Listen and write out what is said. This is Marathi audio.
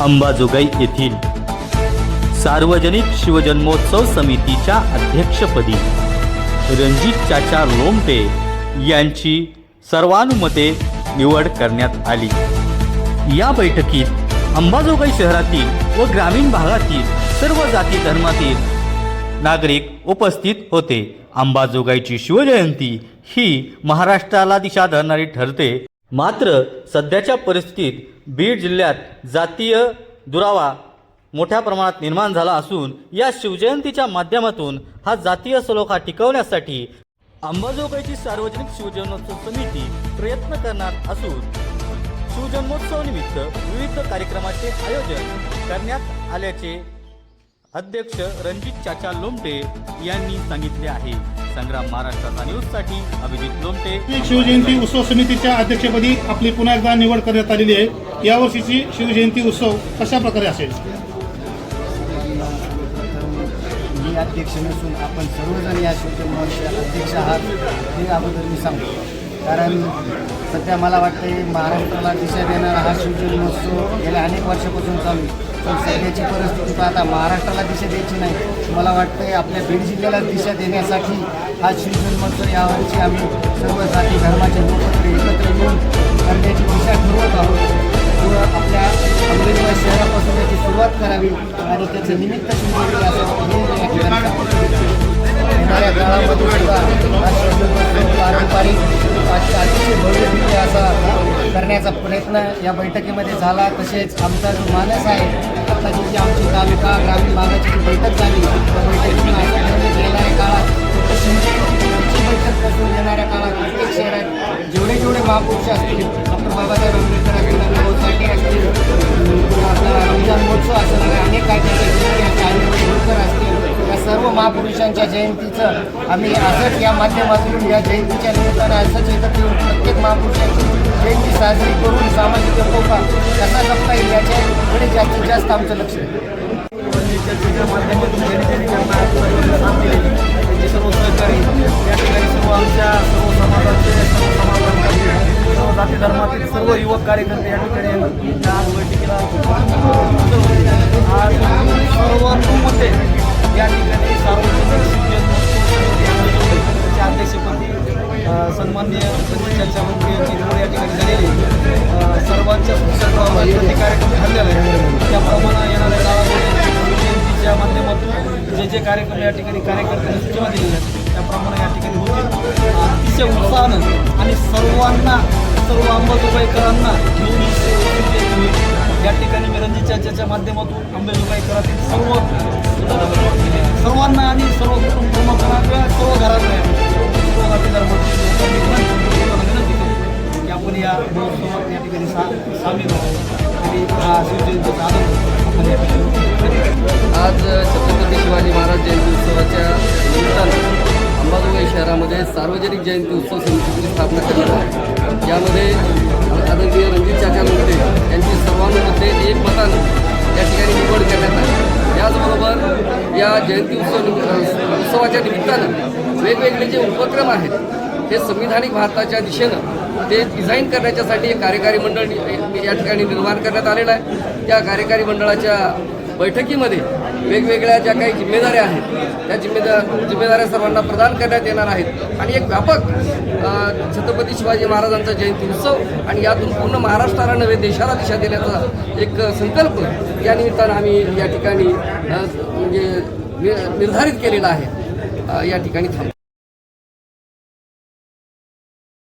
अंबाजोगाई येथील सार्वजनिक शिवजन्मोत्सव समितीच्या अध्यक्षपदी रणजित चाचा लोमटे यांची सर्वानुमते निवड करण्यात आली. या बैठकीत अंबाजोगाई शहरातील व ग्रामीण भागातील सर्व जाती धर्मातील नागरिक उपस्थित होते. अंबाजोगाईची शिवजयंती ही महाराष्ट्राला दिशा धरणारी ठरते. मात्र सध्याच्या परिस्थितीत बीड जिल्ह्यात जातीय दुरावा मोठ्या प्रमाणात निर्माण झाला असून या शिवजयंतीच्या माध्यमातून हा जातीय सलोखा टिकवण्यासाठी अंबाजोगाईची सार्वजनिक शिवजन्मोत्सव समिती प्रयत्न करणार असून शिवजन्मोत्सवानिमित्त विविध कार्यक्रमाचे आयोजन करण्यात आल्याचे अध्यक्ष रणजित चाचा लोमटे यांनी सांगितले आहे. संग्राम महाराष्ट्राचा न्यूजसाठी अभिजित लोमटे. शिवजयंती उत्सव समितीच्या अध्यक्षपदी आपली पुन्हा एकदा निवड करण्यात आलेली आहे. यावर्षीची शिवजयंती उत्सव कशा प्रकारे असेल? मी अध्यक्ष नसून आपण सर्वजण या शिवजन्माचे अध्यक्ष आहात हे अगोदर मी सांगतो. कारण सध्या मला वाटते महाराष्ट्राला दिशा देणारा हा शिवजन्मोत्सव गेल्या अनेक वर्षापासून चालू पण सध्याची परिस्थिती पाहता महाराष्ट्राला दिशा द्यायची नाही. मला वाटते आपल्या बीड जिल्ह्याला दिशा देण्यासाठी हा शिवजन्मोत्सव यावर्षी आम्ही सर्व जाती धर्माचे लोक एकत्र येऊन करण्याची दिशा ठरवत आहोत. आपल्या अंबेजोगाई शहरापासून त्याची सुरुवात करावी आणि त्याचं निमित्त शिवजयंती असं काळामध्ये पारंपरिक अतिशय भव्य असा करण्याचा प्रयत्न या बैठकीमध्ये झाला. तसेच आमचा जो मानस आहे आता जी आमची तालुका ग्रामीण भागाची जी बैठक झाली त्या बैठकीतून येणाऱ्या काळात फक्त बैठक येणाऱ्या काळात प्रत्येक शहरात जेवढे जेवढे महापुरुष असतील डॉक्टर बाबासाहेब महापुरुषांच्या जयंतीचं आम्ही असंच या माध्यमातून या जयंतीच्या निमित्तानं असंच एकत्र येऊन प्रत्येक महापुरुषांची जयंती साजरी करून सामाजिक एकोपा कसा जपता येईल याच्याकडे जास्तीत जास्त आमचं लक्ष आहे. माध्यमातून त्यांचे सर्व सहकारी या ठिकाणी सर्व आमच्या सर्व समाजाचे सर्व सर्व जाती धर्मातील सर्व युवक कार्यकर्ते या ठिकाणी आज बैठकीला आज सर्वांमध्ये या ठिकाणी सार्वजनिक शिक्षण अध्यक्षपदी सन्मान्य सन्माननीय चर्चा मंत्री निवड या ठिकाणी झालेली सर्वांच्या सुखसर्वावर प्रति कार्यक्रम ठरलेला आहे त्याप्रमाणे येणाऱ्या गावामध्ये माध्यमातून जे जे कार्यक्रम या ठिकाणी कार्यकर्त्यांनी सूचना दिलेल्या आहेत त्याप्रमाणे या ठिकाणी होतील. अतिशय उत्साहानं आणि सर्वांना सर्व अंबाजोबाईकरांना घेऊन ही चर्चेच्या माध्यमातून अंबाजोगाईकरातील सर्व सर्वांना आणि सर्व कुटुंब सर्व घरातल्या सर्व जाती धर्मातील की आपण या महोत्सवात या ठिकाणी सा सामील व्हावं आणि हा शिवजयंतीचा आनंद आपण या ठिकाणी आज छत्रपती शिवाजी महाराज जयंती उत्सवाच्या निमित्तानं अंबाजोगाई शहरामध्ये सार्वजनिक जयंती उत्सव समितीची स्थापना करण्यात आली. यामध्ये आदरणीय रणजित चाचा लोंढे यांची सर्वांमध्ये एक मतानं या ठिकाणी निवड करण्यात आली. त्याचबरोबर या जयंती उत्सव उत्सवाच्या निमित्तानं वेगवेगळे जे उपक्रम आहेत हे संविधानिक भारताच्या दिशेनं ते डिझाईन करण्याच्यासाठी एक कार्यकारी मंडळ या ठिकाणी निर्माण करण्यात आलेलं आहे. त्या कार्यकारी मंडळाच्या बैठकीमध्ये वेगवेगळ्या ज्या काही जिम्मेदाऱ्या आहेत त्या जिम्मेदार जिम्मेदाऱ्या सर्वांना प्रदान करण्यात येणार आहेत. आणि एक व्यापक छत्रपती शिवाजी महाराजांचा जयंती उत्सव आणि यातून पूर्ण महाराष्ट्राला नव्हे देशाला दिशा देण्याचा एक संकल्प या निमित्तानं आम्ही या ठिकाणी म्हणजे नि- निर्धारित केलेला आहे. या ठिकाणी थांब.